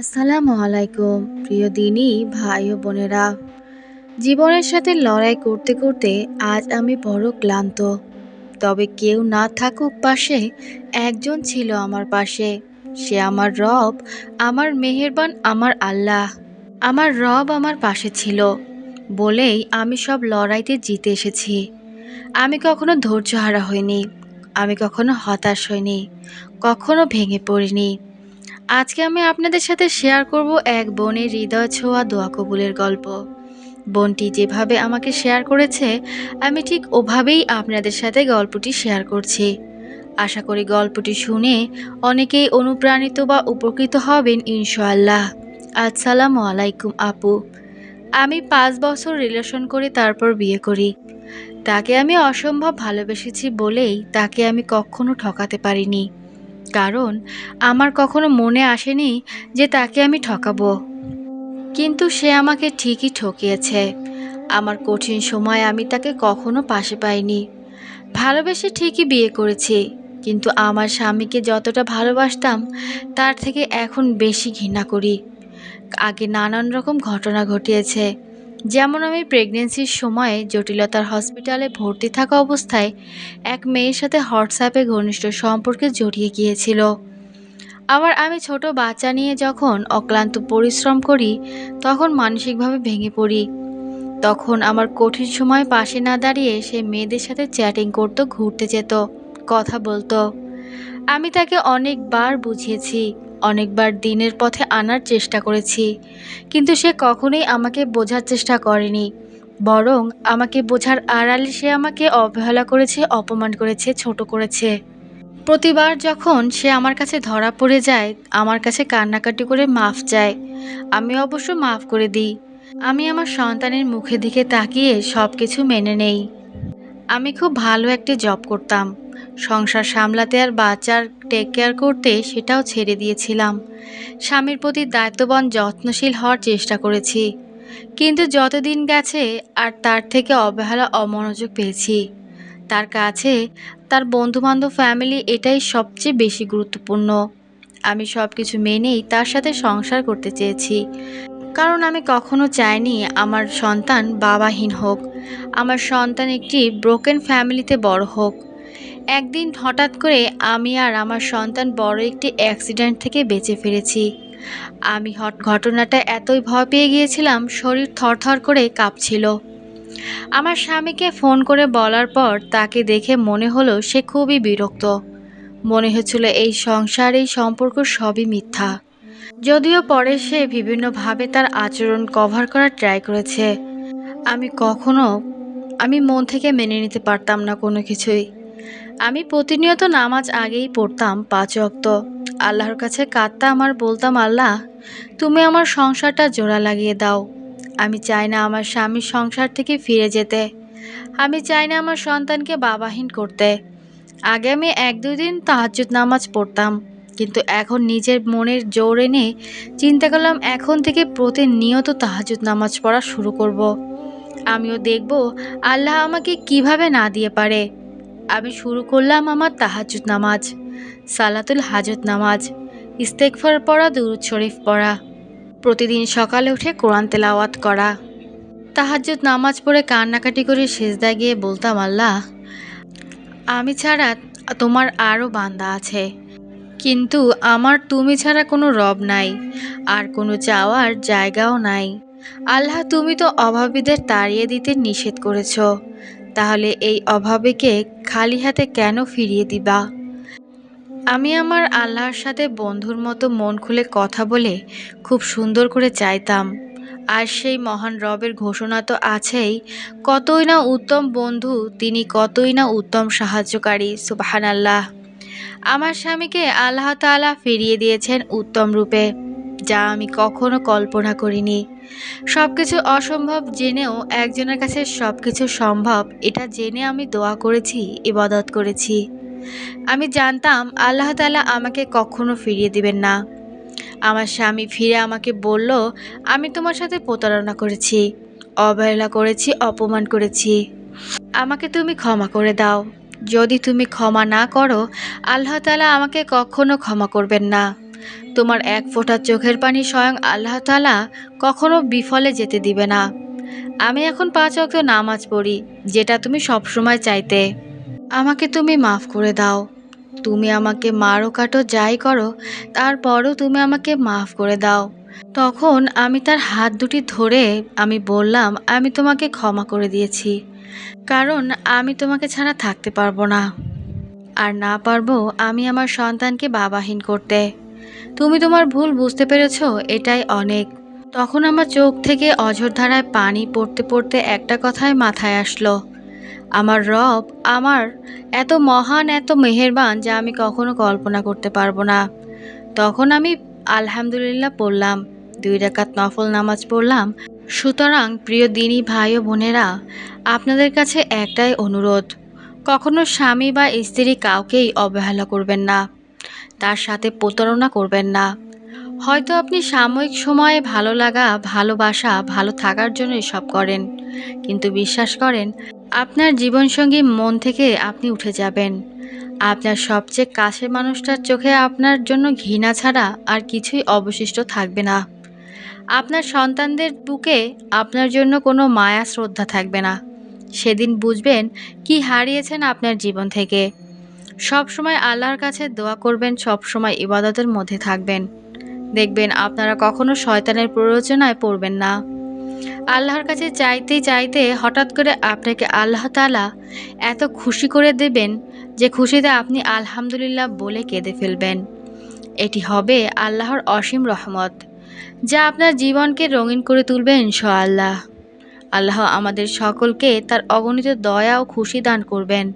আসসালামু আলাইকুম, প্রিয় দিনী, ভাই ও বোনেরা। জীবনের সাথে লড়াই করতে করতে আজ আমি বড় ক্লান্ত। তবে কেউ না থাকুক পাশে, একজন ছিল আমার পাশে। সে আমার রব, আমার মেহেরবান, আমার আল্লাহ। আমার রব আমার পাশে ছিল। বলেই আমি সব লড়াইতে জিতে এসেছি। আমি কখনো ধৈর্যহারা হইনি। আমি কখনো হতাশ হইনি। কখনো ভেঙে পড়িনি। আজকে আমি আপনাদের সাথে শেয়ার করব এক বোনের হৃদয় ছোঁয়া দোয়া কবুলের গল্প। বোনটি যেভাবে আমাকে শেয়ার করেছে, আমি ঠিক ওভাবেই আপনাদের সাথে গল্পটি শেয়ার করছি। আশা করি গল্পটি শুনে অনেকেই অনুপ্রাণিত বা উপকৃত হবেন ইনশাআল্লাহ। আসসালামু আলাইকুম আপু। আমি পাঁচ বছর রিলেশন করে তারপর বিয়ে করি। তাকে আমি অসম্ভব ভালোবেসেছি বলেই তাকে আমি কখনো ঠকাতে পারিনি। কারণ আমার কখনো মনে আসেনি যে তাকে আমি ঠকাবো। কিন্তু সে আমাকে ঠিকই ঠকিয়েছে। আমার কঠিন সময় আমি তাকে কখনো পাশে পাইনি। ভালোবেসে ঠিকই বিয়ে করেছি, কিন্তু আমার স্বামীকে যতটা ভালোবাসতাম, তার থেকে এখন বেশি ঘৃণা করি। আগে নানান রকম ঘটনা ঘটিয়েছে। যেমন আমি প্রেগনেন্সির সময়ে জটিলতার হসপিটালে ভর্তি থাকা অবস্থায় এক মেয়ের সাথে হোয়াটসঅ্যাপে ঘনিষ্ঠ সম্পর্কে জড়িয়ে গিয়েছিল। আবার আমি ছোট বাচ্চা নিয়ে যখন অক্লান্ত পরিশ্রম করি, তখন মানসিকভাবে ভেঙে পড়ি। তখন আমার কঠিন সময় পাশে না দাঁড়িয়ে সে মেয়েদের সাথে চ্যাটিং করতো, ঘুরতে যেত, কথা বলতো। আমি তাকে অনেকবার বুঝিয়েছি। অনেকবার দিনের পথে আনার চেষ্টা করেছি, কিন্তু সে কখনোই আমাকে বোঝার চেষ্টা করেনি, বরং আমাকে বোঝার আড়ালে সে আমাকে অবহেলা করেছে, অপমান করেছে, ছোট করেছে। প্রতিবার যখন সে আমার কাছে ধরা পড়ে যায়, আমার কাছে কান্নাকাটি করে মাফ চায়। আমি অবশ্য মাফ করে দিই। আমি আমার সন্তানের মুখে দিকে তাকিয়ে সব কিছু মেনে নেই। আমি খুব ভালো একটি জব করতাম। সংসার সামলাতে আর বাচ্চার টেক কেয়ার করতে সেটাও ছেড়ে দিয়েছিলাম। স্বামীর প্রতি দায়িত্ববান, যত্নশীল হওয়ার চেষ্টা করেছি। কিন্তু যতদিন গেছে আর তার থেকে অবহেলা, অমনোযোগ পেয়েছি। তার কাছে, তার বন্ধুবান্ধব ফ্যামিলি এটাই সবচেয়ে বেশি গুরুত্বপূর্ণ। আমি সব কিছু মেনেই তার সাথে সংসার করতে চেয়েছি। কারণ আমি কখনো চাইনি আমার সন্তান বাবাহীন হোক। আমার সন্তান একটি ব্রোকেন ফ্যামিলিতে বড় হোক। একদিন হঠাৎ করে আমি আর আমার সন্তান বড় একটি অ্যাক্সিডেন্ট থেকে বেঁচে ফিরেছি। আমি হট ঘটনাটা এতই ভয় পেয়ে গিয়েছিলাম, শরীর থরথর করে কাঁপছিল। আমার স্বামীকে ফোন করে বলার পর তাকে দেখে মনে হলো সে খুবই বিরক্ত। মনে হচ্ছিল এই সংসার, এই সম্পর্ক সবই মিথ্যা। যদিও পরে সে বিভিন্নভাবে তার আচরণ কভার করার ট্রাই করেছে। আমি কখনো, আমি মন থেকে মেনে নিতে পারতাম না কোনো কিছুই। আমি প্রতিনিয়ত নামাজ আগেই পড়তাম পাঁচ অক্ত আল্লাহর কাছে কাঁদতাম আর বলতাম, আল্লাহ, তুমি আমার সংসারটা জোড়া লাগিয়ে দাও। আমি চাই না আমার স্বামীর সংসার থেকে ফিরে যেতে। আমি চাই না আমার সন্তানকে বাবাহীন করতে। আগে আমি এক দুই দিন তাহাজ্জুদ নামাজ পড়তাম, কিন্তু এখন নিজের মনের জোর এনে চিন্তা করলাম এখন থেকে প্রতিনিয়ত তাহাজুদ নামাজ পড়া শুরু করব। আমিও দেখব আল্লাহ আমাকে কীভাবে না দিয়ে পারে। আমি শুরু করলাম আমার তাহাজুদ নামাজ, সালাতুল হাজত নামাজ ইস্তেকফার পড়া, দুরুদ শরীফ পড়া, প্রতিদিন সকালে উঠে কোরআন তেলাওয়াত করা। তাহাজ্জুদ নামাজ পড়ে কান্নাকাটি করে সেজদা গিয়ে বলতাম, আল্লাহ, আমি ছাড়া তোমার আরও বান্দা আছে। কিন্তু আমার তুমি ছাড়া কোনো রব নাই, আর কোনো চাওয়ার জায়গাও নাই। আল্লাহ, তুমি তো অভাবীদের তাড়িয়ে দিতে নিষেধ করেছ। তাহলে এই অভাবীকে খালি হাতে কেন ফিরিয়ে দিবা? আমি আমার আল্লাহর সাথে বন্ধুর মতো মন খুলে কথা বলে খুব সুন্দর করে চাইতাম। আর সেই মহান রবের ঘোষণা তো আছেই, কতই না উত্তম বন্ধু, তিনি কতই না উত্তম সাহায্যকারী সুবাহান আল্লাহ আমার স্বামীকে আল্লাহ তাআলা ফিরিয়ে দিয়েছেন উত্তম রূপে। যা আমি কখনো কল্পনা করিনি। সব কিছু অসম্ভব জেনেও একজনের কাছে সব কিছু সম্ভব, এটা জেনে আমি দোয়া করেছি, ইবাদত করেছি। আমি জানতাম আল্লাহ তালা আমাকে কখনো ফিরিয়ে দিবেন না। আমার স্বামী ফিরে আমাকে বলল, আমি তোমার সাথে প্রতারণা করেছি, অবহেলা করেছি, অপমান করেছি। আমাকে তুমি ক্ষমা করে দাও। যদি তুমি ক্ষমা না করো, আল্লাহ তালা আমাকে কখনো ক্ষমা করবেন না। তোমার এক ফোঁটা চোখের পানি স্বয়ং আল্লাহ তালা কখনো বিফলে যেতে দিবে না। আমি এখন পাঁচ অক্ত নামাজ পড়ি, যেটা তুমি সবসময় চাইতে। আমাকে তুমি মাফ করে দাও। তুমি আমাকে মারো কাটো যাই করো, তারপরও তুমি আমাকে মাফ করে দাও। তখন আমি তার হাত দুটি ধরে আমি বললাম, আমি তোমাকে ক্ষমা করে দিয়েছি, কারণ আমি তোমাকে ছাড়া থাকতে পারব না। আর না পারব আমি আমার সন্তানকে বাবাহীন করতে। তুমি তোমার ভুল বুঝতে পেরেছ, এটাই অনেক। তখন আমার চোখ থেকে অঝর ধারায় পানি পড়তে পড়তে একটা কথায় মাথায় আসলো। আমার রব, আমার এত মহান, এত মেহেরবান যা আমি কখনো কল্পনা করতে পারব না। তখন আমি আলহামদুলিল্লাহ পড়লাম, দুই রাকাত নফল নামাজ পড়লাম। সুতরাং প্রিয় দিনী, ভাই ও বোনেরা, আপনাদের কাছে একটাই অনুরোধ, কখনো স্বামী বা স্ত্রী কাউকেই অবহেলা করবেন না। তার সাথে প্রতারণা করবেন না। হয়তো আপনি সাময়িক সময়ে ভালো লাগা, ভালোবাসা, ভালো থাকার জন্য এসব করেন। কিন্তু বিশ্বাস করেন, আপনার জীবনসঙ্গী মন থেকে আপনি উঠে যাবেন। আপনার সবচেয়ে কাছের মানুষটার চোখে আপনার জন্য ঘৃণা ছাড়া আর কিছুই অবশিষ্ট থাকবে না। আপনার সন্তানদের বুকে আপনার জন্য কোনো মায়া শ্রদ্ধা থাকবে না। সেদিন বুঝবেন কি হারিয়েছেন আপনার জীবন থেকে। সব সময় আল্লাহর কাছে দোয়া করবেন, সব সময় ইবাদতের মধ্যে থাকবেন। দেখবেন আপনারা কখনো শয়তানের প্ররোচনায় পড়বেন না। আল্লাহর কাছে চাইতে চাইতে হঠাৎ করে আপনাকে আল্লাহ তালা এত খুশি করে দেবেন যে খুশিতে আপনি আলহামদুলিল্লাহ বলে কেঁদে ফেলবেন। এটি হবে আল্লাহর অসীম রহমত, যা আপনার জীবনকে রঙিন করে তুলবে ইনশাআল্লাহ। আল্লাহ আমাদের সকলকে তার অগণিত দয়া ও খুশি দান করবেন।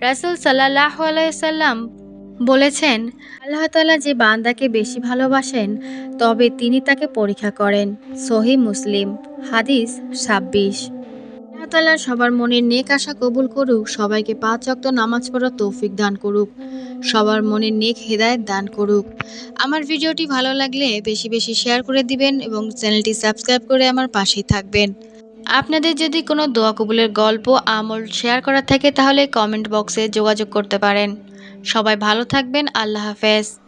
রাসুল সাল্লাহ আলাইসাল্লাম বলেছেন, আল্লাহ তালা যে বান্দাকে বেশি ভালোবাসেন, তবে তিনি তাকে পরীক্ষা করেন। সহি মুসলিম, হাদিস ছাব্বিশ। আল্লাহ সবার মনের নেক আশা কবুল করুক, সবাইকে পাঁচ অক্ত নামাজ পড়ার তৌফিক দান করুক, সবার মনের নেক হেদায়েত দান করুক। আমার ভিডিওটি ভালো লাগলে বেশি বেশি শেয়ার করে দিবেন এবং চ্যানেলটি সাবস্ক্রাইব করে আমার পাশেই থাকবেন। আপনাদের যদি কোনো দোয়া কবুলের গল্প, আমল শেয়ার করা থাকে, তাহলে কমেন্ট বক্সে যোগাযোগ করতে পারেন। সবাই ভালো থাকবেন, আল্লাহ হাফেজ।